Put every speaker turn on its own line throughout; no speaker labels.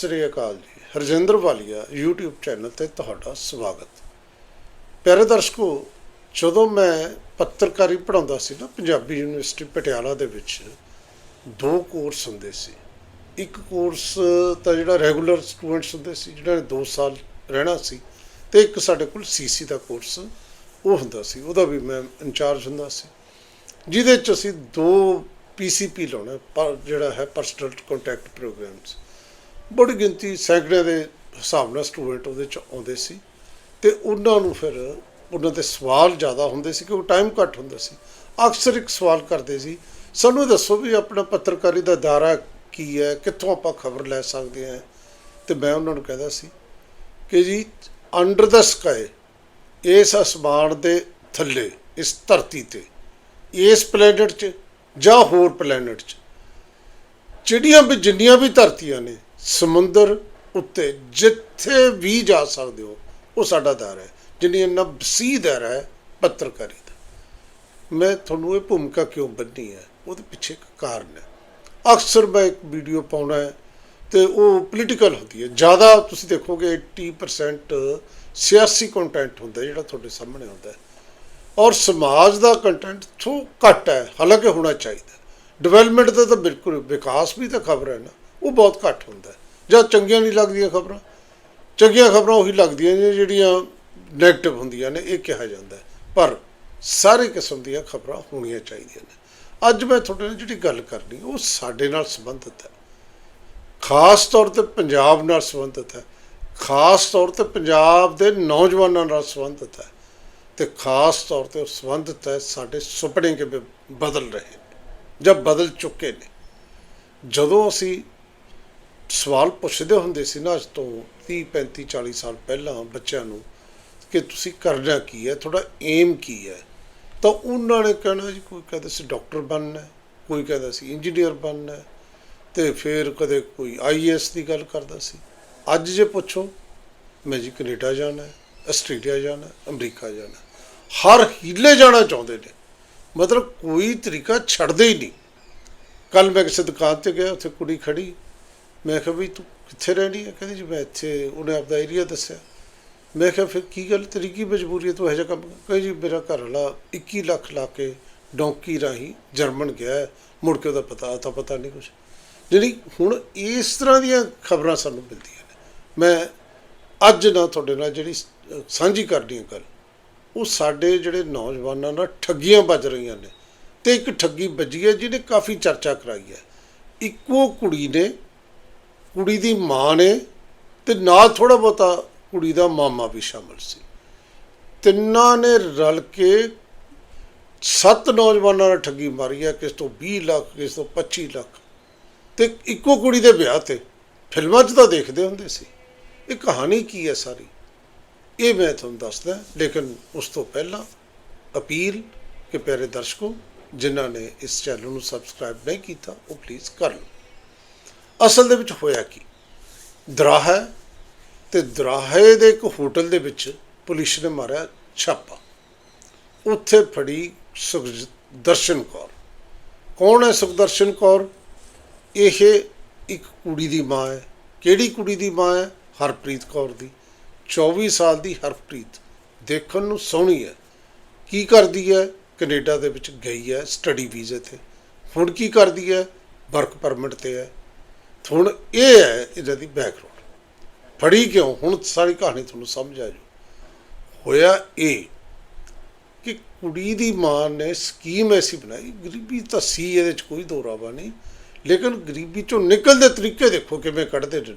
ਸ੍ਰੀ ਅਕਾਲ ਜੀ। ਹਰਜਿੰਦਰ ਵਾਲੀਆ YouTube channel ਤੇ ਤੁਹਾਡਾ ਸਵਾਗਤ। ਪਿਆਰੇ ਦਰਸ਼ਕੋ, ਜਦੋਂ ਮੈਂ ਪੱਤਰਕਾਰੀ ਪੜ੍ਹਾਉਂਦਾ ਸੀ ਨਾ, ਪੰਜਾਬੀ ਯੂਨੀਵਰਸਿਟੀ ਪਟਿਆਲਾ ਦੇ ਵਿੱਚ, ਦੋ ਕੋਰਸ ਹੁੰਦੇ ਸੀ। ਇੱਕ ਕੋਰਸ ਤਾਂ ਜਿਹੜਾ ਰੈਗੂਲਰ ਸਟੂਡੈਂਟਸ ਹੁੰਦੇ ਸੀ ਜਿਹੜਾ ਨੇ 2 ਸਾਲ ਰਹਿਣਾ ਸੀ, ਤੇ ਇੱਕ ਸਾਡੇ ਕੋਲ ਸੀਸੀ ਦਾ ਕੋਰਸ ਉਹ ਹੁੰਦਾ ਸੀ, ਉਹਦਾ ਵੀ ਮੈਂ ਇੰਚਾਰਜ ਹੁੰਦਾ ਸੀ। ਜਿਹਦੇ ਚ ਅਸੀਂ ਦੋ ਪੀਸੀਪੀ ਲਾਉਣਾ, ਪਰ ਜਿਹੜਾ ਹੈ ਪਰਸਨਲ ਕੰਟੈਕਟ ਪ੍ਰੋਗਰਾਮਸ ਬੜੀ ਗਿਣਤੀ ਸੈਂਕੜਿਆਂ ਦੇ ਹਿਸਾਬ ਨਾਲ ਸਟੂਡੈਂਟ ਉਹਦੇ ਚ ਆਉਂਦੇ ਸੀ ਤੇ ਉਹਨਾਂ ਨੂੰ ਫਿਰ ਉਹਨਾਂ 'ਤੇ ਸਵਾਲ ਜ਼ਿਆਦਾ ਹੁੰਦੇ ਸੀ ਕਿਉਂਕਿ ਟਾਈਮ ਘੱਟ ਹੁੰਦਾ ਸੀ। ਅਕਸਰ ਇੱਕ ਸਵਾਲ ਕਰਦੇ ਸੀ, ਸਾਨੂੰ ਦੱਸੋ ਵੀ ਆਪਣਾ ਪੱਤਰਕਾਰੀ ਦਾ ਦਾਇਰਾ ਕੀ ਹੈ? ਕਿੱਥੋਂ ਆਪਾਂ ਖਬਰ ਲੈ ਸਕਦੇ ਹਾਂ? ਤੇ ਮੈਂ ਉਹਨਾਂ ਨੂੰ ਕਹਿੰਦਾ ਸੀ ਕਿ ਜੀ ਅੰਡਰ ਦਾ ਸਕਾਈ ਇਸ ਅਸਮਾਨ ਦੇ ਥੱਲੇ, ਇਸ ਧਰਤੀ ਤੇ, ਇਸ ਪਲੈਨਟ 'ਚ ਜਾਂ ਹੋਰ ਪਲੈਨਟ 'ਚ, ਜਿਹੜੀਆਂ ਵੀ, ਜਿੰਨੀਆਂ ਵੀ ਧਰਤੀਆਂ ਨੇ ਸਮੁੰਦਰ ਉੱਤੇ ਜਿੱਥੇ ਵੀ ਜਾ ਸਕਦੇ ਹੋ, ਉਹ ਸਾਡਾ ਦਾਇਰਾ ਹੈ। ਜਿੰਨੀ ਇੰਨਾ ਵਸੀਹ ਦਾਇਰਾ ਹੈ, ਪੱਤਰਕਾਰੀ ਦਾ। ਮੈਂ ਤੁਹਾਨੂੰ ਇਹ ਭੂਮਿਕਾ ਕਿਉਂ ਬੰਨੀ ਹੈ? ਉਹਦੇ ਪਿੱਛੇ ਇੱਕ ਕਾਰਨ ਹੈ। ਅਕਸਰ ਮੈਂ ਇੱਕ ਵੀਡੀਓ ਪਾਉਣਾ ਹੈ ਤੇ ਉਹ ਪੋਲੀਟੀਕਲ ਹੁੰਦੀ ਹੈ। ਜ਼ਿਆਦਾ ਤੁਸੀਂ ਦੇਖੋਗੇ 80% ਸਿਆਸੀ ਕੰਟੈਂਟ ਹੁੰਦਾ ਜਿਹੜਾ ਤੁਹਾਡੇ ਸਾਹਮਣੇ ਆਉਂਦਾ ਹੈ। ਔਰ ਸਮਾਜ ਦਾ ਕੰਟੈਂਟ ਥੋ ਘੱਟ ਹੈ, ਹਾਲਾਂਕਿ ਹੋਣਾ ਚਾਹੀਦਾ ਡਿਵੈਲਪਮੈਂਟ ਦਾ ਤਾਂ ਬਿਲਕੁਲ ਵਿਕਾਸ ਵੀ ਤਾਂ ਖਬਰ ਹੈ ਨਾ। ਉਹ ਬਹੁਤ ਘੱਟ ਹੁੰਦਾ ਜਾਂ ਚੰਗੀਆਂ ਨਹੀਂ ਲੱਗਦੀਆਂ ਖਬਰਾਂ। ਚੰਗੀਆਂ ਖਬਰਾਂ ਉਹੀ ਲੱਗਦੀਆਂ ਨੇ ਜਿਹੜੀਆਂ ਨੈਗੇਟਿਵ ਹੁੰਦੀਆਂ ਨੇ, ਇਹ ਕਿਹਾ ਜਾਂਦਾ ਪਰ ਸਾਰੇ ਕਿਸਮ ਦੀਆਂ ਖਬਰਾਂ ਹੋਣੀਆਂ ਚਾਹੀਦੀਆਂ ਨੇ। ਅੱਜ ਮੈਂ ਤੁਹਾਡੇ ਨਾਲ ਜਿਹੜੀ ਗੱਲ ਕਰਨੀ, ਉਹ ਸਾਡੇ ਨਾਲ ਸੰਬੰਧਿਤ ਹੈ। ਖਾਸ ਤੌਰ ਤੇ ਪੰਜਾਬ ਨਾਲ ਸੰਬੰਧਿਤ ਹੈ। ਖਾਸ ਤੌਰ ਤੇ ਪੰਜਾਬ ਦੇ ਨੌਜਵਾਨਾਂ ਨਾਲ ਸੰਬੰਧਿਤ ਹੈ। ਤੇ ਖਾਸ ਤੌਰ ਤੇ ਉਹ ਸੰਬੰਧਿਤ ਹੈ, ਸਾਡੇ ਸੁਪਨੇ ਕਿਵੇਂ ਬਦਲ ਰਹੇ ਨੇ ਜਾਂ ਬਦਲ ਚੁੱਕੇ ਨੇ। ਜਦੋਂ ਅਸੀਂ ਸਵਾਲ ਪੁੱਛਦੇ ਹੁੰਦੇ ਸੀ ਨਾ ਅੱਜ ਤੋਂ 30 35 40 ਸਾਲ ਪਹਿਲਾਂ ਬੱਚਿਆਂ ਨੂੰ ਕਿ ਤੁਸੀਂ ਕਰਨਾ ਕੀ ਹੈ ਤੁਹਾਡਾ ਏਮ ਕੀ ਹੈ? ਤਾਂ ਉਹਨਾਂ ਨੇ ਕਹਿਣਾ ਜੀ ਕੋਈ ਕਹਿੰਦਾ ਸੀ ਡਾਕਟਰ ਬਣਨਾ ਕੋਈ ਕਹਿੰਦਾ ਸੀ ਇੰਜੀਨੀਅਰ ਬਣਨਾ ਹੈ, ਤੇ ਫਿਰ ਕਦੇ ਕੋਈ ਆਈਐਸ ਦੀ ਗੱਲ ਕਰਦਾ ਸੀ। ਅੱਜ ਜੇ ਪੁੱਛੋ ਮੈਂ ਜੀ ਕੈਨੇਡਾ ਜਾਣਾ ਹੈ ਆਸਟ੍ਰੇਲੀਆ ਜਾਣਾ ਅਮਰੀਕਾ ਜਾਣਾ ਹਰ ਹੀਲੇ ਜਾਣਾ ਚਾਹੁੰਦੇ ਨੇ। ਮਤਲਬ ਕੋਈ ਤਰੀਕਾ ਛੱਡਦੇ ਹੀ ਨਹੀਂ। ਕੱਲ ਮੈਂ ਕਿਸੇ ਦੁਕਾਨ ਤੇ ਗਿਆ ਉੱਥੇ ਕੁੜੀ ਖੜੀ ਮੈਂ ਕਿਹਾ ਵੀ ਤੂੰ ਕਿੱਥੇ ਰਹਿਣੀ ਹੈ ਕਹਿੰਦੀ ਜੀ ਮੈਂ ਇੱਥੇ, ਉਹਨੇ ਆਪਦਾ ਏਰੀਆ ਦੱਸਿਆ। ਮੈਂ ਕਿਹਾ ਫਿਰ ਕੀ ਗੱਲ ਤੇਰੀ? ਕੀ ਮਜਬੂਰੀ ਹੈ ਤੂੰ ਇਹੋ ਜਿਹਾ ਕੰਮ? ਕਹੇ ਜੀ ਮੇਰਾ ਘਰ ਵਾਲਾ 21 ਲੱਖ ਲਾ ਕੇ ਡੌਂਕੀ ਰਾਹੀਂ ਜਰਮਨ ਗਿਆ ਮੁੜ ਕੇ ਉਹਦਾ ਪਤਾ, ਤਾਂ ਪਤਾ ਨਹੀਂ ਕੁਛ। ਜਿਹੜੀ ਹੁਣ ਇਸ ਤਰ੍ਹਾਂ ਦੀਆਂ ਖਬਰਾਂ ਸਾਨੂੰ ਮਿਲਦੀਆਂ ਨੇ। ਮੈਂ ਅੱਜ ਨਾ ਤੁਹਾਡੇ ਨਾਲ ਜਿਹੜੀ ਸਾਂਝੀ ਕਰਨੀ ਹਾਂ ਗੱਲ, ਉਹ ਸਾਡੇ ਜਿਹੜੇ ਨੌਜਵਾਨਾਂ ਨਾਲ ਠੱਗੀਆਂ ਵੱਜ ਰਹੀਆਂ ਨੇ। ਤੇ ਇੱਕ ਠੱਗੀ ਵੱਜੀ ਹੈ ਜਿਹਨੇ ਕਾਫੀ ਚਰਚਾ ਕਰਾਈ ਹੈ। ਇੱਕੋ ਕੁੜੀ ਨੇ ਕੁੜੀ ਦੀ ਮਾਂ ਨੇ ਤੇ ਨਾਲ ਥੋੜਾ ਬਹੁਤਾ ਕੁੜੀ ਦਾ ਮਾਮਾ ਵੀ ਸ਼ਾਮਲ ਸੀ। ਤਿੰਨਾਂ ਨੇ ਰਲ ਕੇ ਸੱਤ ਨੌਜਵਾਨਾਂ ਨਾਲ ਠੱਗੀ ਮਾਰੀ ਹੈ, ਕਿਸ ਤੋਂ 20 ਲੱਖ, ਕਿਸ ਤੋਂ 25 ਲੱਖ। ਤੇ ਇੱਕੋ ਕੁੜੀ ਦੇ ਵਿਆਹ ਤੇ ਫਿਲਮਾਂ 'ਚ ਤਾਂ ਦੇਖਦੇ ਹੁੰਦੇ ਸੀ। ਇਹ ਕਹਾਣੀ ਕੀ ਹੈ ਸਾਰੀ? ਇਹ ਮੈਂ ਤੁਹਾਨੂੰ ਦੱਸਦਾ, ਲੇਕਿਨ ਉਸ ਤੋਂ ਪਹਿਲਾਂ ਅਪੀਲ ਕਿ ਪਿਆਰੇ ਦਰਸ਼ਕੋ, ਜਿਨ੍ਹਾਂ ਨੇ ਇਸ ਚੈਨਲ ਨੂੰ ਸਬਸਕ੍ਰਾਈਬ ਨਹੀਂ ਕੀਤਾ, ਉਹ ਪਲੀਜ਼ ਕਰ ਲਓ। ਅਸਲ ਦੇ ਵਿੱਚ ਹੋਇਆ ਕੀ? ਦਰਾਹਾ ਤੇ ਦਰਾਹੇ ਦੇ ਇੱਕ ਹੋਟਲ ਦੇ ਵਿੱਚ ਪੁਲਿਸ ਨੇ ਮਾਰਿਆ ਛਾਪਾ। ਉੱਥੇ ਫੜੀ ਸੁਖਦਰਸ਼ਨ ਕੌਰ। ਕੌਣ ਹੈ ਸੁਖਦਰਸ਼ਨ ਕੌਰ? ਇਹ ਇੱਕ ਕੁੜੀ ਦੀ ਮਾਂ ਹੈ। ਕਿਹੜੀ ਕੁੜੀ ਦੀ ਮਾਂ ਹੈ? ਹਰਪ੍ਰੀਤ ਕੌਰ ਦੀ। 24 ਸਾਲ ਦੀ ਹਰਪ੍ਰੀਤ। ਦੇਖਣ ਨੂੰ ਸੋਹਣੀ ਹੈ। ਕੀ ਕਰਦੀ ਹੈ? ਕੈਨੇਡਾ ਦੇ ਵਿੱਚ ਗਈ ਹੈ ਸਟੱਡੀ ਵੀਜ਼ੇ ਤੇ। ਹੁਣ ਕੀ ਕਰਦੀ ਹੈ? ਵਰਕ ਪਰਮਿਟ ਤੇ ਹੈ। ਹੁਣ ਇਹ ਹੈ ਇਹਦਾ ਦੀ ਬੈਕਗ੍ਰਾਉਂਡ ਫੜੀ ਕਿਉਂ? ਹੁਣ ਸਾਰੀ ਕਹਾਣੀ ਤੁਹਾਨੂੰ ਸਮਝ ਆ ਜੂ ਹੋਇਆ ਇਹ ਕਿ ਕੁੜੀ ਦੀ ਮਾਂ ਨੇ ਸਕੀਮ ਐਸੀ ਬਣਾਈ, ਗਰੀਬੀ ਤਾਂ ਸੀ, ਇਹਦੇ ਚ ਕੋਈ ਦੋਰਾਵਾ ਨਹੀਂ। ਲੇਕਿਨ ਗਰੀਬੀ ਚੋਂ ਨਿਕਲਦੇ ਤਰੀਕੇ ਦੇਖੋ ਕਿਵੇਂ ਕੱਢਦੇ ਨੇ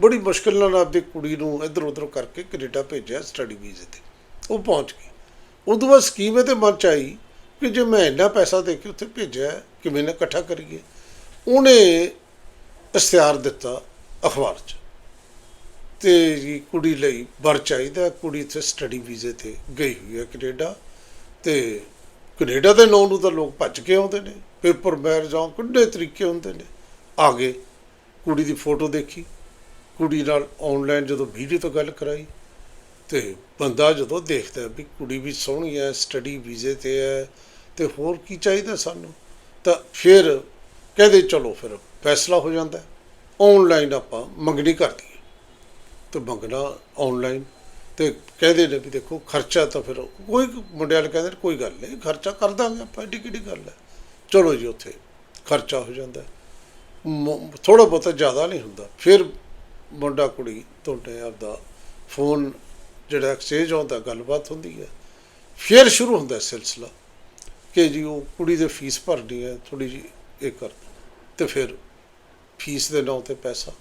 ਬੜੀ ਮੁਸ਼ਕਿਲ ਨਾਲ ਆਪਦੀ ਕੁੜੀ ਨੂੰ ਇੱਧਰ ਉੱਧਰ ਕਰਕੇ ਕੈਨੇਡਾ ਭੇਜਿਆ ਸਟੱਡੀ ਵੀਜ਼ੇ ਤੇ। ਉਹ ਪਹੁੰਚ ਗਈ। ਉਦੋਂ ਬਾਅਦ ਸਕੀਮ ਇਹਦੇ ਮਨ ਚ ਆਈ ਕਿ ਜੇ ਮੈਂ ਇੰਨਾ ਪੈਸਾ ਦੇ ਕੇ ਉੱਥੇ ਭੇਜਿਆ, ਕਿਵੇਂ ਨਾ ਇਕੱਠਾ ਕਰੀਏ। ਉਹਨੇ ਇਸ਼ਤਿਹਾਰ ਦਿੱਤਾ ਅਖਬਾਰ 'ਚ। ਤੇ ਜੀ ਕੁੜੀ ਲਈ ਵਰ ਚਾਹੀਦਾ ਕੁੜੀ ਇੱਥੇ ਸਟੱਡੀ ਵੀਜ਼ੇ ਤੇ ਗਈ ਹੋਈ ਹੈ ਕੈਨੇਡਾ। ਤੇ ਕੈਨੇਡਾ ਦੇ ਨਾਂ ਨੂੰ ਤਾਂ ਲੋਕ ਭੱਜ ਕੇ ਆਉਂਦੇ ਨੇ। ਪੇਪਰ ਮੈਰਿਜਾਂ ਕਿੰਨੇ ਤਰੀਕੇ ਹੁੰਦੇ ਨੇ। ਆ ਗਏ ਕੁੜੀ ਦੀ ਫੋਟੋ ਦੇਖੀ। ਕੁੜੀ ਨਾਲ ਆਨਲਾਈਨ ਜਦੋਂ ਵੀਡੀਓ ਤੋਂ ਗੱਲ ਕਰਾਈ। ਤੇ ਬੰਦਾ ਜਦੋਂ ਦੇਖਦਾ ਵੀ ਕੁੜੀ ਵੀ ਸੋਹਣੀ ਹੈ ਸਟੱਡੀ ਵੀਜ਼ੇ ਤੇ ਹੈ। ਤੇ ਹੋਰ ਕੀ ਚਾਹੀਦਾ ਸਾਨੂੰ? ਤਾਂ ਫਿਰ ਕਹਿੰਦੇ, ਚਲੋ ਫਿਰ ਫੈਸਲਾ ਹੋ ਜਾਂਦਾ ਹੈ। ਆਨਲਾਈਨ ਆਪਾਂ ਮੰਗਣੀ ਕਰਦੀ ਹੈ। ਤੇ ਮੰਗਣਾ ਆਨਲਾਈਨ ਤੇ ਕਹਿੰਦੇ ਨੇ ਵੀ ਦੇਖੋ ਖਰਚਾ ਤਾਂ ਫਿਰ ਕੋਈ ਮੁੰਡਿਆਂ ਵਾਲੇ ਕਹਿੰਦੇ ਨੇ ਕੋਈ ਗੱਲ ਨਹੀਂ, ਖਰਚਾ ਕਰ ਦਾਂਗੇ ਆਪਾਂ, ਏਡੀ ਕਿਹੜੀ ਗੱਲ ਹੈ। ਚਲੋ ਜੀ ਉੱਥੇ ਖਰਚਾ ਹੋ ਜਾਂਦਾ ਥੋੜਾ ਬਹੁਤਾ ਜ਼ਿਆਦਾ ਨਹੀਂ ਹੁੰਦਾ। ਫਿਰ ਮੁੰਡਾ ਕੁੜੀ ਤੁਹਾਡੇ ਆਪਦਾ ਫੋਨ ਜਿਹੜਾ ਐਕਸਚੇਂਜ ਹੁੰਦਾ ਗੱਲਬਾਤ ਹੁੰਦੀ ਹੈ। ਫਿਰ ਸ਼ੁਰੂ ਹੁੰਦਾ ਸਿਲਸਿਲਾ। ਕਿ ਜੀ ਉਹ ਕੁੜੀ ਦੇ ਫੀਸ ਭਰਨੀ ਹੈ ਥੋੜੀ ਜੀ ਇਹ ਕਰ ਤੇ ਫਿਰ ਫੀਸ ਦੇ ਨਾਂ ਤੇ ਪੈਸਾ।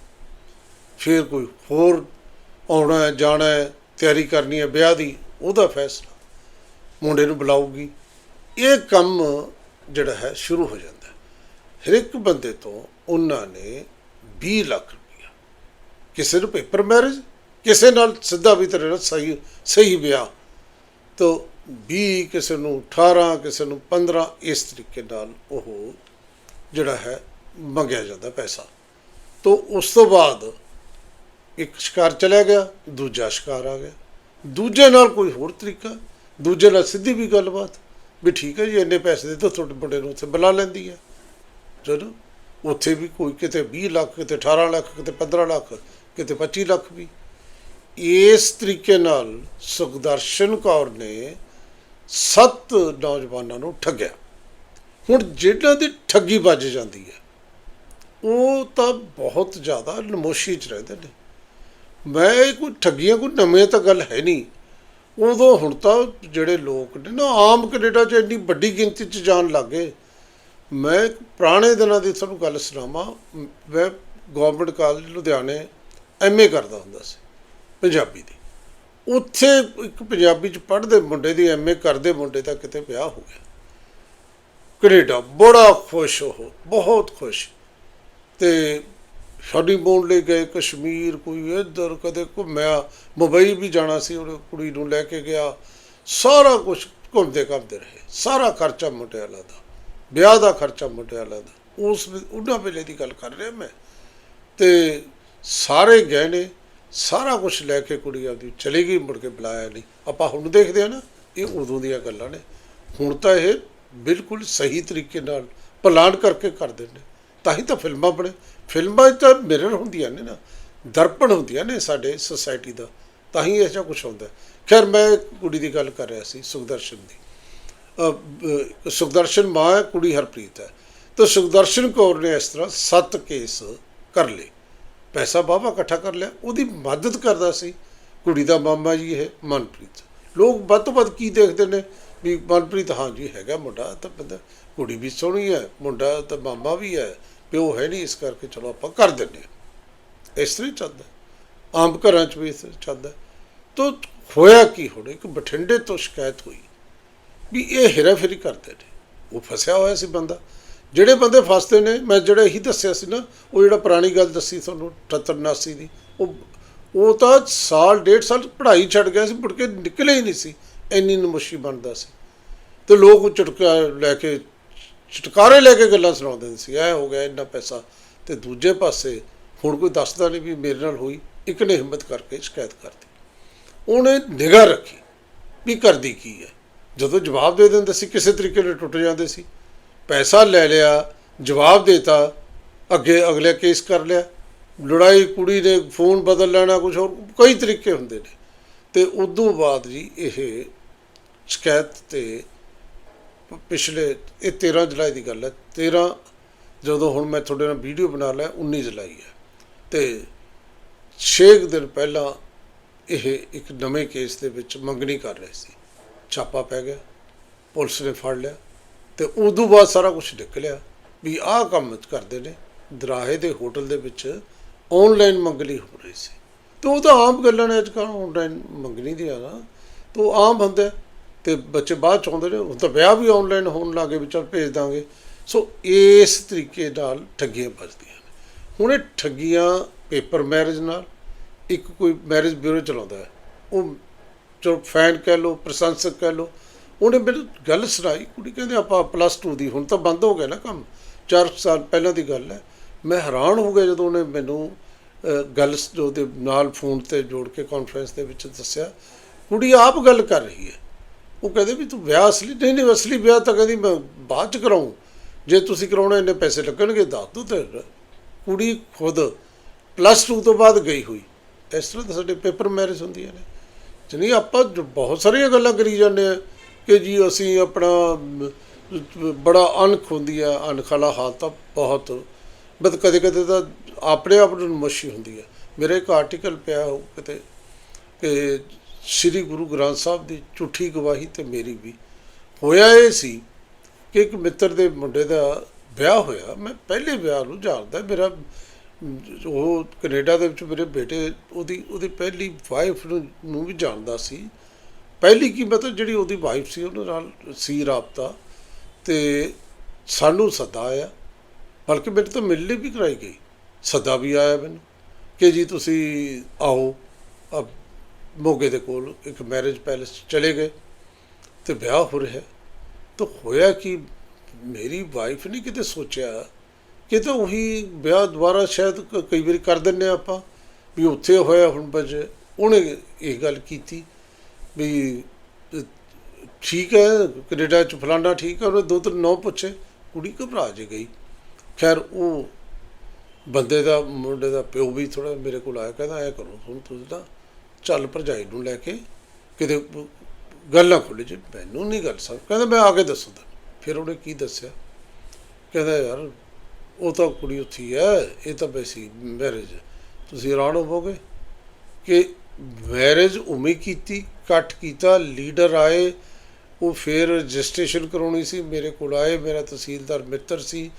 ਫਿਰ ਕੋਈ ਹੋਰ ਆਉਣਾ ਹੈ ਜਾਣਾ ਹੈ ਤਿਆਰੀ ਕਰਨੀ ਹੈ ਵਿਆਹ ਦੀ, ਉਹਦਾ ਫੈਸਲਾ ਮੁੰਡੇ ਨੂੰ ਬੁਲਾਊਗੀ। ਇਹ ਕੰਮ ਜਿਹੜਾ ਹੈ ਸ਼ੁਰੂ ਹੋ ਜਾਂਦਾ ਹੈ। ਹਰ ਇੱਕ ਬੰਦੇ ਤੋਂ ਉਹਨਾਂ ਨੇ 20 ਲੱਖ ਰੁਪਇਆ। ਕਿਸੇ ਨੂੰ ਪੇਪਰ ਮੈਰਿਜ ਕਿਸੇ ਨਾਲ ਸਿੱਧਾ ਵੀ ਤੇਰੇ ਨਾਲ ਸਹੀ ਸਹੀ ਵਿਆਹ। ਤੋਂ 20 ਕਿਸੇ ਨੂੰ 18 ਕਿਸੇ ਨੂੰ 15 ਇਸ ਤਰੀਕੇ ਨਾਲ ਉਹ ਜਿਹੜਾ ਹੈ ਮੰਗਿਆ ਜਾਂਦਾ ਪੈਸਾ। ਤੋ ਉਸ ਤੋਂ ਬਾਅਦ ਇੱਕ ਸ਼ਿਕਾਰ ਚਲਾ ਗਿਆ, ਦੂਜਾ ਸ਼ਿਕਾਰ ਆ ਗਿਆ। ਦੂਜੇ ਨਾਲ ਕੋਈ ਹੋਰ ਤਰੀਕਾ, ਦੂਜੇ ਨਾਲ ਸਿੱਧੀ ਵੀ ਗੱਲਬਾਤ ਵੀ ਠੀਕ ਹੈ ਜੀ, ਇੰਨੇ ਪੈਸੇ ਦੇ ਤਾਂ ਤੁਹਾਡੇ ਮੁੰਡੇ ਨੂੰ ਉੱਥੇ ਬੁਲਾ ਲੈਂਦੀ ਹੈ। ਚਲੋ, ਉੱਥੇ ਵੀ ਕੋਈ ਕਿਤੇ 20 ਲੱਖ, ਕਿਤੇ 18 ਲੱਖ, ਕਿਤੇ 15 ਲੱਖ, ਕਿਤੇ 25 ਲੱਖ ਵੀ। ਇਸ ਤਰੀਕੇ ਨਾਲ ਸੁਖਦਰਸ਼ਨ ਕੌਰ ਨੇ ਸੱਤ ਨੌਜਵਾਨਾਂ ਨੂੰ ਠੱਗਿਆ। ਹੁਣ ਜਿਹਨਾਂ ਦੀ ਠੱਗੀ ਵੱਜ ਜਾਂਦੀ ਹੈ ਉਹ ਤਾਂ ਬਹੁਤ ਜ਼ਿਆਦਾ ਨਮੋਸ਼ੀ ਚ ਰਹਿੰਦੇ ਨੇ। ਮੈਂ ਇਹ ਕੋਈ ਠੱਗੀਆਂ, ਕੋਈ ਨਵੇਂ ਤਾਂ ਗੱਲ ਹੈ ਨਹੀਂ। ਉਦੋਂ ਹੁਣ ਤਾਂ ਜਿਹੜੇ ਲੋਕ ਨੇ ਨਾ, ਆਮ ਕੈਨੇਡਾ 'ਚ ਇੰਨੀ ਵੱਡੀ ਗਿਣਤੀ 'ਚ ਜਾਣ ਲੱਗੇ ਮੈਂ ਪੁਰਾਣੇ ਦਿਨਾਂ ਦੀ ਤੁਹਾਨੂੰ ਗੱਲ ਸੁਣਾਵਾਂ। ਮੈਂ ਗਵਰਨਮੈਂਟ ਕਾਲਜ ਲੁਧਿਆਣੇ ਐਮਏ ਕਰਦਾ ਹੁੰਦਾ ਸੀ, ਪੰਜਾਬੀ ਦੀ। ਉੱਥੇ ਇੱਕ ਪੰਜਾਬੀ 'ਚ ਪੜ੍ਹਦੇ ਮੁੰਡੇ ਦੀ ਐਮਏ ਕਰਦੇ ਮੁੰਡੇ ਦਾ ਕਿਤੇ ਵਿਆਹ ਹੋ ਗਿਆ। ਕੈਨੇਡਾ ਬੜਾ ਖੁਸ਼, ਉਹ ਬਹੁਤ ਖੁਸ਼। ਤੇ ਸਾਡੀ ਮੋਣ ਲਈ ਗਏ ਕਸ਼ਮੀਰ ਕੋਈ ਇੱਧਰ ਕਦੇ ਘੁੰਮਿਆ, ਮੁੰਬਈ ਵੀ ਜਾਣਾ ਸੀ ਉਹ ਕੁੜੀ ਨੂੰ ਲੈ ਕੇ ਗਿਆ। ਸਾਰਾ ਕੁਝ ਘੁੰਮਦੇ ਘੁੰਮਦੇ ਰਹੇ। ਸਾਰਾ ਖਰਚਾ ਮੁੰਡੇ ਦਾ, ਵਿਆਹ ਦਾ ਖਰਚਾ ਮੁੰਡੇ ਦਾ। ਉਸ ਉਹਨਾਂ ਵੇਲੇ ਦੀ ਗੱਲ ਕਰ ਰਿਹਾ ਮੈਂ। ਤੇ ਸਾਰੇ ਗਹਿਣੇ ਸਾਰਾ ਕੁਝ ਲੈ ਕੇ ਕੁੜੀ ਆਪਦੀ ਚਲੀ ਗਈ, ਮੁੜ ਕੇ ਬੁਲਾਇਆ ਨਹੀਂ। ਆਪਾਂ ਹੁਣ ਦੇਖਦੇ ਆ ਨਾ, ਇਹ ਉਦੋਂ ਦੀਆਂ ਗੱਲਾਂ ਨੇ। ਹੁਣ ਤਾਂ ਇਹ ਬਿਲਕੁਲ ਸਹੀ ਤਰੀਕੇ ਨਾਲ ਪਲਾਨ ਕਰਕੇ ਕਰਦੇ ਨੇ। ਤਾਂ ਹੀ ਤਾਂ ਫਿਲਮਾਂ ਬਣੇ। ਫਿਲਮਾਂ 'ਚ ਤਾਂ ਮਿਰਰ ਹੁੰਦੀਆਂ ਨੇ ਨਾ, ਦਰਪਣ ਹੁੰਦੀਆਂ ਨੇ ਸਾਡੇ ਸੋਸਾਇਟੀ ਦਾ, ਤਾਂ ਹੀ ਇਹ ਜਿਹਾ ਕੁਝ ਹੁੰਦਾ। ਖੈਰ, ਮੈਂ ਕੁੜੀ ਦੀ ਗੱਲ ਕਰ ਰਿਹਾ ਸੀ, ਸੁਖਦਰਸ਼ਨ ਦੀ। ਸੁਖਦਰਸ਼ਨ ਮਾਂ ਹੈ, ਕੁੜੀ ਹਰਪ੍ਰੀਤ ਹੈ। ਤਾਂ ਸੁਖਦਰਸ਼ਨ ਕੌਰ ਨੇ ਇਸ ਤਰ੍ਹਾਂ ਸੱਤ ਕੇਸ ਕਰ ਲਏ। ਪੈਸਾ ਬਾਬਾ ਇਕੱਠਾ ਕਰ ਲਿਆ। ਉਹਦੀ ਮਦਦ ਕਰਦਾ ਸੀ ਕੁੜੀ ਦਾ ਮਾਮਾ ਜੀ ਇਹ, ਮਨਪ੍ਰੀਤ। ਲੋਕ ਵੱਧ ਤੋਂ ਵੱਧ ਕੀ ਦੇਖਦੇ ਨੇ? ਵੀ ਮਨਪ੍ਰੀਤ, ਹਾਂ ਜੀ, ਹੈਗਾ ਮੁੰਡਾ, ਤਾਂ ਬੰਦਾ ਕੁੜੀ ਵੀ ਸੋਹਣੀ ਹੈ, ਮੁੰਡਾ ਤਾਂ ਮਾਮਾ ਵੀ ਹੈ। ਪਿਓ ਹੈ ਨਹੀਂ, ਇਸ ਕਰਕੇ ਚਲੋ ਆਪਾਂ ਕਰ ਦਿੰਦੇ ਹਾਂ। ਇਸ ਤਰ੍ਹਾਂ ਹੀ ਚੱਲਦਾ ਆਮ ਘਰਾਂ 'ਚ ਵੀ ਇਸ ਤਰ੍ਹਾਂ ਚੱਲਦਾ ਤਾਂ ਹੋਇਆ ਕੀ, ਹੁਣ ਇੱਕ ਬਠਿੰਡੇ ਤੋਂ ਸ਼ਿਕਾਇਤ ਹੋਈ ਵੀ ਇਹ ਹੇਰਾਫੇਰੀ ਕਰਦੇ ਨੇ। ਉਹ ਫਸਿਆ ਹੋਇਆ ਸੀ ਬੰਦਾ। ਜਿਹੜੇ ਬੰਦੇ ਫਸਦੇ ਨੇ, ਮੈਂ ਜਿਹੜਾ ਇਹੀ ਦੱਸਿਆ ਸੀ ਨਾ, ਉਹ ਜਿਹੜਾ ਪੁਰਾਣੀ ਗੱਲ ਦੱਸੀ ਤੁਹਾਨੂੰ 78 79 ਦੀ, ਉਹ ਉਹ ਤਾਂ ਸਾਲ, ਡੇਢ ਸਾਲ ਪੜ੍ਹਾਈ ਛੱਡ ਗਿਆ ਸੀ, ਮੁੜ ਕੇ ਨਿਕਲੇ ਹੀ ਨਹੀਂ ਸੀ। ਇੰਨੀ ਨਮੋਸ਼ੀ ਬਣਦਾ ਸੀ। ਤੇ ਲੋਕ ਉਹ ਝਟਕਾ ਲੈ ਕੇ ਛਟਕਾਰੇ ਲੈ ਕੇ ਗੱਲਾਂ ਸੁਣਾਉਂਦੇ ਸੀ। ਐ ਹੋ ਗਿਆ ਇੰਨਾ ਪੈਸਾ ਤੇ ਦੂਜੇ ਪਾਸੇ ਹੁਣ ਕੋਈ ਦੱਸਦਾ ਨਹੀਂ ਵੀ ਮੇਰੇ ਨਾਲ ਹੋਈ। ਇੱਕ ਨੇ ਹਿੰਮਤ ਕਰਕੇ ਸ਼ਿਕਾਇਤ ਕਰਤੀ। ਉਹਨੇ ਨਿਗਾਹ ਰੱਖੀ ਵੀ ਕਰਦੀ ਕੀ ਹੈ। ਜਦੋਂ ਜਵਾਬ ਦੇ ਦਿੰਦੇ ਸੀ, ਕਿਸੇ ਤਰੀਕੇ ਨਾਲ ਟੁੱਟ ਜਾਂਦੇ ਸੀ। ਪੈਸਾ ਲੈ ਲਿਆ, ਜਵਾਬ ਦੇਤਾ, ਅੱਗੇ ਅਗਲੇ ਕੇਸ ਕਰ ਲਿਆ। ਲੜਾਈ ਕੁੜੀ ਨੇ ਫੋਨ ਬਦਲ ਲੈਣਾ ਕੁਝ ਹੋਰ, ਕਈ ਤਰੀਕੇ ਹੁੰਦੇ ਨੇ। ਤੇ ਉਦੋਂ ਬਾਅਦ ਜੀ ਇਹ ਸ਼ਿਕਾਇਤ ਤੇ ਪਿਛਲੇ, ਇਹ 13 ਜੁਲਾਈ ਦੀ ਗੱਲ ਹੈ। 13 ਜਦੋਂ ਹੁਣ ਮੈਂ ਤੁਹਾਡੇ ਨਾਲ ਵੀਡੀਓ ਬਣਾ ਲਿਆ 19 ਜੁਲਾਈ ਹੈ। ਤੇ 6 ਦਿਨ ਪਹਿਲਾਂ ਇਹ ਇੱਕ ਨਵੇਂ ਕੇਸ ਦੇ ਵਿੱਚ ਮੰਗਣੀ ਕਰ ਰਹੇ ਸੀ। ਛਾਪਾ ਪੈ ਗਿਆ, ਪੁਲਿਸ ਨੇ ਫੜ ਲਿਆ ਤੇ ਉਦੋਂ ਬਾਅਦ ਸਾਰਾ ਕੁਝ ਨਿਕਲਿਆ ਵੀ ਆਹ ਕੰਮ ਕਰਦੇ ਨੇ। ਦਰਾਹੇ ਦੇ ਹੋਟਲ ਦੇ ਵਿੱਚ ਆਨਲਾਈਨ ਮੰਗਣੀ ਹੋ ਰਹੀ ਸੀ। ਤੇ ਉਹ ਤਾਂ ਆਮ ਗੱਲਾਂ ਨੇ ਅੱਜ ਕੱਲ੍ਹ ਆਨਲਾਈਨ ਮੰਗਣੀ ਦੀਆਂ ਨਾ। ਤੇ ਉਹ ਆਮ ਹੁੰਦਾ ਤੇ ਬੱਚੇ ਬਾਅਦ ਚ ਆਉਂਦੇ ਨੇ, ਹੁਣ ਤਾਂ ਵਿਆਹ ਵੀ ਆਨਲਾਈਨ ਹੋਣ ਲੱਗੇ ਵੀ ਚੱਲ ਭੇਜ ਦਾਂਗੇ। ਸੋ ਇਸ ਤਰੀਕੇ ਨਾਲ ਠੱਗੀਆਂ ਵੱਜਦੀਆਂ ਨੇ। ਹੁਣ ਇਹ ਠੱਗੀਆਂ ਪੇਪਰ ਮੈਰਿਜ ਨਾਲ, ਇੱਕ ਕੋਈ ਮੈਰਿਜ ਬਿਊਰੋ ਚਲਾਉਂਦਾ ਹੈ, ਉਹ ਚਲੋ ਫੈਨ ਕਹਿ ਲਓ, ਪ੍ਰਸ਼ੰਸਕ ਕਹਿ ਲਓ, ਉਹਨੇ ਮੈਨੂੰ ਗੱਲ ਸੁਣਾਈ, ਕੁੜੀ ਕਹਿੰਦੇ ਆਪਾਂ ਪਲੱਸ 2 ਦੀ, ਹੁਣ ਤਾਂ ਬੰਦ ਹੋ ਗਿਆ ਨਾ ਕੰਮ 4 ਸਾਲ ਪਹਿਲਾਂ ਦੀ ਗੱਲ ਹੈ। ਮੈਂ ਹੈਰਾਨ ਹੋ ਗਿਆ ਜਦੋਂ ਉਹਨੇ ਮੈਨੂੰ ਗੱਲ ਸ- ਜੋ ਦੇ ਨਾਲ ਫੋਨ ਤੇ ਜੋੜ ਕੇ ਕਾਨਫਰੰਸ ਦੇ ਵਿੱਚ ਦੱਸਿਆ, ਕੁੜੀ ਆਪ ਗੱਲ ਕਰ ਰਹੀ ਹੈ। ਉਹ ਕਹਿੰਦੇ ਵੀ ਤੂੰ ਵਿਆਹ ਅਸਲੀ, ਨਹੀਂ ਨਹੀਂ, ਅਸਲੀ ਵਿਆਹ ਤਾਂ ਕਹਿੰਦੀ ਮੈਂ ਬਾਅਦ ਚ ਕਰਾਉਂ ਜੇ ਤੁਸੀਂ ਕਰਾਉਣਾ, ਇੰਨੇ ਪੈਸੇ ਲੱਗਣਗੇ, ਦੱਸ ਦੋ ਤੇ ਕੁੜੀ ਖੁਦ ਪਲੱਸ 2 ਤੋਂ ਬਾਅਦ ਗਈ ਹੋਈ। ਇਸ ਤਰ੍ਹਾਂ ਤਾਂ ਸਾਡੇ ਪੇਪਰ ਮੈਰਿਜ ਹੁੰਦੀਆਂ ਨੇ। ਜਨੀ ਆਪਾਂ ਬਹੁਤ ਸਾਰੀਆਂ ਗੱਲਾਂ ਕਰੀ ਜਾਂਦੇ ਆ ਕਿ ਜੀ ਅਸੀਂ ਆਪਣਾ, ਬੜਾ ਅਣਖ ਹੁੰਦੀ ਆ, ਅਣਖ ਵਾਲਾ ਹਾਲ ਤਾਂ ਬਹੁਤ। ਬਸ ਕਦੇ ਕਦੇ ਤਾਂ ਆਪਣੇ ਆਪ ਨੂੰ ਨਮੋਸ਼ੀ ਹੁੰਦੀ ਆ। ਮੇਰੇ ਇੱਕ ਆਰਟੀਕਲ ਪਿਆ ਹੋ ਕਿਤੇ, ਕਿ ਸ੍ਰੀ ਗੁਰੂ ਗ੍ਰੰਥ ਸਾਹਿਬ ਦੀ ਝੂਠੀ ਗਵਾਹੀ ਤੇ ਮੇਰੀ ਵੀ ਹੋਇਆ ਇਹ ਸੀ ਕਿ ਇੱਕ ਮਿੱਤਰ ਦੇ ਮੁੰਡੇ ਦਾ ਵਿਆਹ ਹੋਇਆ। ਮੈਂ ਪਹਿਲੇ ਵਿਆਹ ਨੂੰ ਜਾਣਦਾ, ਮੇਰਾ, ਉਹ ਕੈਨੇਡਾ ਦੇ ਵਿੱਚ ਮੇਰੇ ਬੇਟੇ ਉਹਦੀ ਉਹਦੀ ਪਹਿਲੀ ਵਾਈਫ ਨੂੰ ਨੂੰ ਵੀ ਜਾਣਦਾ ਸੀ। ਪਹਿਲੀ ਕੀ ਮਤਲਬ ਜਿਹੜੀ ਉਹਦੀ ਵਾਈਫ ਸੀ ਉਹਨਾਂ ਨਾਲ ਸੀ ਰਾਬਤਾ ਤੇ ਸਾਨੂੰ ਸੱਦਾ ਆਇਆ, ਬਲਕਿ ਮੇਰੇ ਤੋਂ ਮਿਲਣੀ ਵੀ ਕਰਾਈ ਗਈ। ਸੱਦਾ ਵੀ ਆਇਆ ਮੈਨੂੰ ਕਿ ਜੀ ਤੁਸੀਂ ਆਓ, ਅਬ ਮੋਗੇ ਦੇ ਕੋਲ ਇੱਕ ਮੈਰਿਜ ਪੈਲੇਸ ਚਲੇ ਗਏ ਤੇ ਵਿਆਹ ਹੋ ਰਿਹਾ। ਤਾਂ ਹੋਇਆ ਕਿ? ਮੇਰੀ ਵਾਈਫ ਨੇ ਕਿਤੇ ਸੋਚਿਆ ਕਿ ਤਾਂ ਉਹੀ ਵਿਆਹ ਦੁਬਾਰਾ ਸ਼ਾਇਦ ਕ- ਕਈ ਵਾਰੀ ਕਰ ਦਿੰਨੇ ਆਪਾਂ, ਵੀ ਉੱਥੇ ਹੋਇਆ ਹੁਣ ਬਜ। ਉਹਨੇ ਇਹ ਗੱਲ ਕੀਤੀ ਵੀ ਠੀਕ ਹੈ, ਕੈਨੇਡਾ ਚ ਫਲਾਣਾ ਠੀਕ ਹੈ, ਉਹਨੇ ਦੋ ਤਿੰਨ ਨੌ ਪੁੱਛੇ, ਕੁੜੀ ਘਬਰਾ ਜੇ ਗਈ। ਖੈਰ, ਉਹ ਬੰਦੇ ਦਾ, ਮੁੰਡੇ ਦਾ ਪਿਓ ਵੀ ਥੋੜਾ ਮੇਰੇ ਕੋਲ ਆਇਆ, ਕਹਿੰਦਾ, ਐ ਕਰੋ, ਹੁਣ ਤੁਸੀਂ ਤਾਂ ਚੱਲ ਭਰਜਾਈ ਨੂੰ ਲੈ ਕੇ ਕਿਤੇ ਗੱਲਾਂ ਖੋਲੇ ਜੇ। ਮੈਨੂੰ ਨਹੀਂ ਗੱਲ ਸਭ ਕਹਿੰਦਾ ਮੈਂ ਆ ਕੇ ਦੱਸੂ ਤੈਨੂੰ ਫਿਰ ਉਹਨੇ ਕੀ ਦੱਸਿਆ? ਕਹਿੰਦਾ ਯਾਰ, ਉਹ ਤਾਂ ਕੁੜੀ ਉੱਥੇ ਹੈ ਇਹ ਤਾਂ ਵੈਸੀ ਮੈਰਿਜ ਤੁਸੀਂ ਹੈਰਾਨ ਹੋਵੋਗੇ ਕਿ ਮੈਰਿਜ ਉਮੀ ਕੀਤੀ ਕੱਟ ਕੀਤਾ ਲੀਡਰ ਆਏ, ਉਹ ਫਿਰ ਰਜਿਸਟ੍ਰੇਸ਼ਨ ਕਰਾਉਣੀ ਸੀ, ਮੇਰੇ ਕੋਲ ਆਏ, ਮੇਰਾ ਤਹਿਸੀਲਦਾਰ ਮਿੱਤਰ ਸੀ।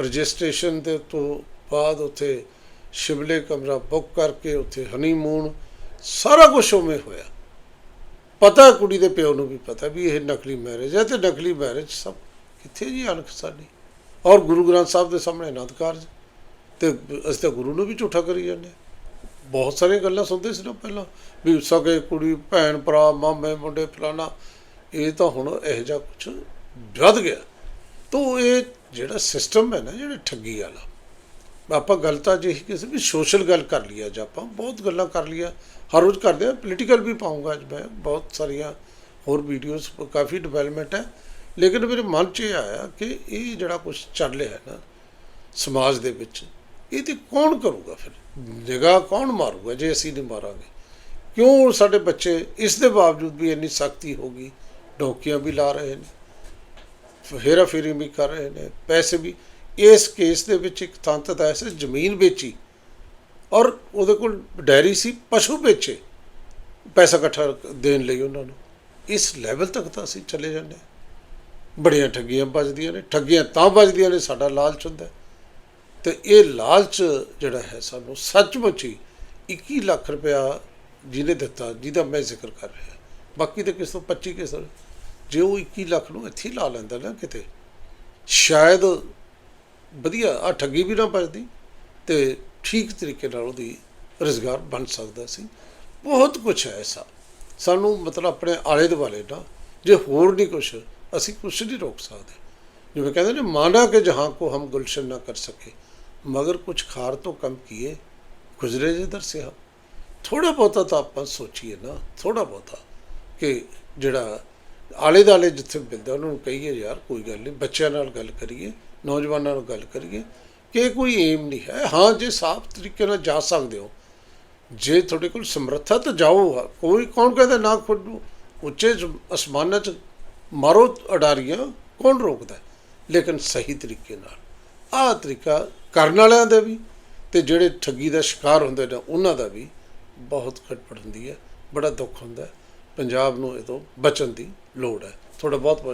ਰਜਿਸਟ੍ਰੇਸ਼ਨ ਦੇ ਤੋਂ ਬਾਅਦ ਉੱਥੇ ਸ਼ਿਮਲੇ ਕਮਰਾ ਬੁੱਕ ਕਰਕੇ ਉੱਥੇ ਹਨੀਮੂਨ ਸਾਰਾ ਕੁਝ ਉਵੇਂ ਹੋਇਆ। ਪਤਾ ਕੁੜੀ ਦੇ ਪਿਓ ਨੂੰ ਵੀ ਪਤਾ ਵੀ ਇਹ ਨਕਲੀ ਮੈਰਿਜ ਹੈ ਤੇ ਨਕਲੀ ਮੈਰਿਜ ਸਭ ਕਿੱਥੇ ਜੀ ਅਣਖ ਸਾਡੀ। ਔਰ ਗੁਰੂ ਗ੍ਰੰਥ ਸਾਹਿਬ ਦੇ ਸਾਹਮਣੇ ਅਨੰਦ ਕਾਰਜ। ਤੇ ਅਸੀਂ ਤਾਂ ਗੁਰੂ ਨੂੰ ਵੀ ਝੂਠਾ ਕਰੀ ਜਾਂਦੇ ਹਾਂ। ਬਹੁਤ ਸਾਰੀਆਂ ਗੱਲਾਂ ਸੁਣਦੇ ਸੀ ਨਾ ਪਹਿਲਾਂ, ਵੀ ਸਕੇ ਕੁੜੀ, ਭੈਣ, ਭਰਾ, ਮਾਮੇ, ਮੁੰਡੇ, ਫਲਾਣਾ, ਇਹ ਤਾਂ ਹੁਣ ਇਹੋ ਜਿਹਾ ਕੁਝ ਵੱਧ ਗਿਆ। ਤੋ ਇਹ ਜਿਹੜਾ ਸਿਸਟਮ ਹੈ ਨਾ, ਜਿਹੜਾ ਠੱਗੀ ਵਾਲਾ ਆਪਾਂ ਗੱਲ ਤਾਂ ਜੇ ਕਿਸੇ ਵੀ ਸੋਸ਼ਲ ਗੱਲ ਕਰ ਲਈ ਅੱਜ ਆਪਾਂ ਬਹੁਤ ਗੱਲਾਂ ਕਰ ਲਈਆਂ, ਹਰ ਰੋਜ਼ ਕਰਦੇ ਆ ਪੋਲੀਟੀਕਲ ਵੀ ਪਾਉਂਗਾ ਅੱਜ ਮੈਂ, ਬਹੁਤ ਸਾਰੀਆਂ ਹੋਰ ਵੀਡੀਓਜ਼ ਕਾਫੀ ਡਿਵੈਲਪਮੈਂਟ ਹੈ। ਲੇਕਿਨ ਮੇਰੇ ਮਨ 'ਚ ਇਹ ਆਇਆ ਕਿ ਇਹ ਜਿਹੜਾ ਕੁਝ ਚੱਲ ਰਿਹਾ ਹੈ ਨਾ, ਸਮਾਜ ਦੇ ਵਿੱਚ ਇਹ ਤੇ ਕੌਣ ਕਰੂਗਾ ਫਿਰ? ਨਿਗਾਹ ਕੌਣ ਮਾਰੂਗਾ ਜੇ ਅਸੀਂ ਨਹੀਂ ਮਾਰਾਂਗੇ? ਕਿਉਂ ਸਾਡੇ ਬੱਚੇ ਇਸ ਦੇ ਬਾਵਜੂਦ ਵੀ ਇੰਨੀ ਸਖਤੀ ਹੋ ਗਈ, ਡੋਕੀਆਂ ਵੀ ਲਾ ਰਹੇ ਨੇ ਹੇਰਾ ਫੇਰੀ ਵੀ ਕਰ ਰਹੇ ਨੇ, ਪੈਸੇ ਵੀ ਇਸ ਕੇਸ ਦੇ ਵਿੱਚ ਇੱਕ ਤੰਤ ਤਾਂ ਐਸੇ ਜ਼ਮੀਨ ਵੇਚੀ ਔਰ ਉਹਦੇ ਕੋਲ ਡੈਰੀ ਸੀ, ਪਸ਼ੂ ਵੇਚੇ, ਪੈਸਾ ਇਕੱਠਾ ਦੇਣ ਲਈ ਉਹਨਾਂ ਨੂੰ ਇਸ ਲੈਵਲ ਤੱਕ ਤਾਂ ਅਸੀਂ ਚਲੇ ਜਾਂਦੇ ਹਾਂ। ਬੜੀਆਂ ਠੱਗੀਆਂ ਵੱਜਦੀਆਂ ਨੇ, ਠੱਗੀਆਂ ਤਾਂ ਵੱਜਦੀਆਂ ਨੇ, ਸਾਡਾ ਲਾਲਚ ਹੁੰਦਾ ਹੈ। ਤੇ ਇਹ ਲਾਲਚ ਜਿਹੜਾ ਹੈ ਸਾਨੂੰ ਸੱਚਮੁੱਚ ਹੀ 21 ਲੱਖ ਰੁਪਇਆ ਜਿਹਨੇ ਦਿੱਤਾ, ਜਿਹਦਾ ਮੈਂ ਜ਼ਿਕਰ ਕਰ ਰਿਹਾ ਬਾਕੀ ਤੇ ਕਿਸ ਤੋਂ 25 ਕਿਸ ਤੋਂ ਜੇ ਉਹ 21 ਲੱਖ ਨੂੰ ਇੱਥੇ ਲਾ ਲੈਂਦਾ ਨਾ ਕਿਤੇ, ਸ਼ਾਇਦ ਵਧੀਆ ਆ ਠੱਗੀ ਵੀ ਨਾ ਵੱਜਦੀ ਤੇ ਠੀਕ ਤਰੀਕੇ ਨਾਲ ਉਹਦੀ ਰੁਜ਼ਗਾਰ ਬਣ ਸਕਦਾ ਸੀ। ਬਹੁਤ ਕੁਝ ਹੈ ਐਸਾ। ਸਾਨੂੰ ਮਤਲਬ ਆਪਣੇ ਆਲੇ ਦੁਆਲੇ ਨਾ ਜੇ ਹੋਰ ਨਹੀਂ ਕੁਝ ਅਸੀਂ ਕੁਝ ਨਹੀਂ ਰੋਕ ਸਕਦੇ। ਜਿਵੇਂ ਕਹਿੰਦੇ ਨੇ, ਮਾਨਾ ਕਿ ਜਹਾਂ ਕੋ ਹਮ ਗੁਲਸ਼ਨ ਨਾ ਕਰ ਸਕੇ। ਮਗਰ ਕੁਝ ਖਾਰ ਤੋਂ ਕਮ ਕੀਏ, ਗੁਜ਼ਰੇ ਜਿੱਧਰ ਸੇ ਹਮ ਥੋੜਾ ਬਹੁਤਾ ਤਾਂ ਆਪਾਂ ਸੋਚੀਏ ਨਾ ਥੋੜਾ ਬਹੁਤਾ ਕਿ ਜਿਹੜਾ ਆਲੇ ਦਾਲੇ ਜਿੱਥੇ ਮਿਲਦਾ, ਉਹਨਾਂ ਨੂੰ ਕਹੀਏ, ਯਾਰ ਕੋਈ ਗੱਲ ਨਹੀਂ, ਬੱਚਿਆਂ ਨਾਲ ਗੱਲ ਕਰੀਏ ਨੌਜਵਾਨਾਂ ਨਾਲ ਗੱਲ ਕਰੀਏ ਕਿ ਇਹ ਕੋਈ ਏਮ ਨਹੀਂ ਹੈ। ਹਾਂ, ਜੇ ਸਾਫ਼ ਤਰੀਕੇ ਨਾਲ ਜਾ ਸਕਦੇ ਹੋ, ਜੇ ਤੁਹਾਡੇ ਕੋਲ ਸਮਰੱਥਾ ਤਾਂ ਜਾਓ। ਕੋਈ ਕੌਣ ਕਹਿੰਦਾ ਨਾ ਖੁੱਡੂ ਉੱਚੇ ਅਸਮਾਨਾਂ 'ਚ ਮਾਰੋ ਅਡਾਰੀਆਂ, ਕੌਣ ਰੋਕਦਾ? ਲੇਕਿਨ ਸਹੀ ਤਰੀਕੇ ਨਾਲ। ਆਹ ਤਰੀਕਾ ਕਰਨ ਵਾਲਿਆਂ ਦਾ ਵੀ ਤੇ ਜਿਹੜੇ ਠੱਗੀ ਦਾ ਸ਼ਿਕਾਰ ਹੁੰਦੇ ਨੇ, ਉਹਨਾਂ ਦਾ ਵੀ ਬਹੁਤ ਖਟਪਟ ਹੁੰਦੀ ਹੈ, ਬੜਾ ਦੁੱਖ ਹੁੰਦਾ ਪੰਜਾਬ ਨੂੰ ਇਹ ਤੋਂ ਬਚਣ ਦੀ ਲੋੜ ਹੈ। ਤੁਹਾਡਾ ਬਹੁਤ ਬਹੁਤ